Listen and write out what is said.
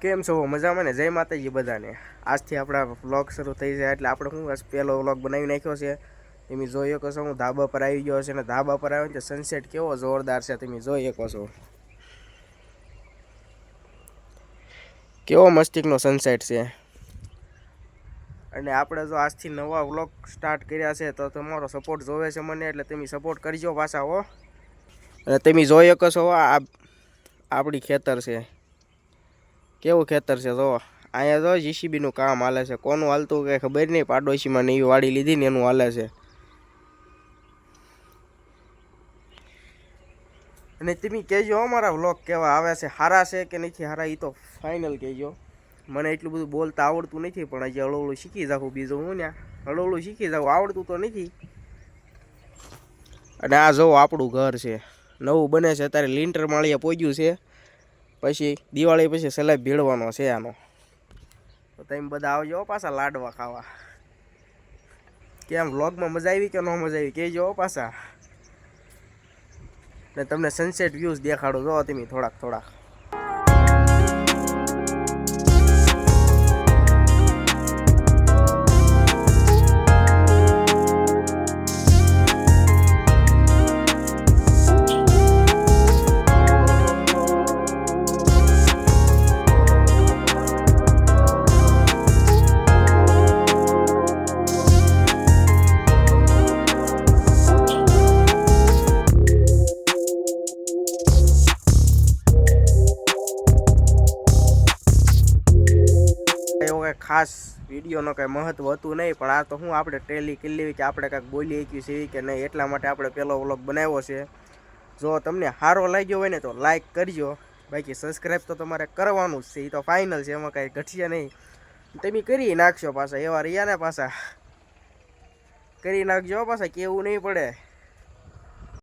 કેમ છો? મજામાં ને? જય માતાજી બધાને. આજથી આપણા વ્લોગ શરૂ થઈ જાય એટલે આપણે શું પહેલો વ્લોગ બનાવી નાખ્યો છે? તમે જોઈ શકો છો, હું ધાબા પર આવી ગયો છે અને ધાબા પર આવ્યો ને સનસેટ કેવો જોરદાર છે તમે જોઈ શકો છો. કેવો મસ્તિકનો સનસેટ છે. અને આપણે જો આજથી નવા વ્લોગ સ્ટાર્ટ કર્યા છે તો તમારો સપોર્ટ જોવે છે મને એટલે તમે સપોર્ટ કરજો પાછા હો. અને તમે જોઈ શકો છો આ આપણી ખેતર છે. કેવું ખેતર છે? જો, અહીંયા તો જીસીબીનું કામ હાલે છે. કોનું હાલતું કંઈ ખબર નહીં પાડોશીમાં નવી વાડી લીધી ને એનું હાલે છે. અને તમે કહેજો અમારા વ્લોગ કેવા આવે છે સારા છે કે નથી સારા એ તો ફાઇનલ કહેજો. મને એટલું બધું બોલતા આવડતું નથી, પણ હજી હળવળું શીખી જાઉં બીજું હું ને હળવળું શીખી જાઉં, આવડતું તો નથી. અને આ જો આપણું ઘર છે. નવું બને છે, અત્યારે લિન્ટર માળીએ પહોંચ્યું છે. પછી દિવાળી પછી સલાહ ભીડવાનો છે આનો. તો તમે બધા આવજો પાછા લાડવા ખાવા. કેમ વ્લોગમાં મજા આવી કે ન મજા આવી? કહેજો પાછા. ને તમને સનસેટ વ્યૂઝ દેખાડો. જો, તમે થોડાક થોડાક. ખાસ વિડીયોનો કંઈ મહત્ત્વ હતું નહીં, પણ આ તો હું આપણે ટેલી કેટલી કે આપણે કાંઈક બોલી શકી છે કે નહીં, એટલા માટે આપણે પહેલો વ્લોગ બનાવ્યો છે. જો તમને સારો લાગ્યો હોય ને તો લાઈક કરજો. બાકી સબસ્ક્રાઈબ તો તમારે કરવાનું જ છે એ તો ફાઇનલ છે, એમાં કાંઈ ઘટશે નહીં. તમે કરી નાખશો પાછા, એવા રહ્યા ને પાછા. કરી નાખજો પાછા, કેવું નહીં પડે.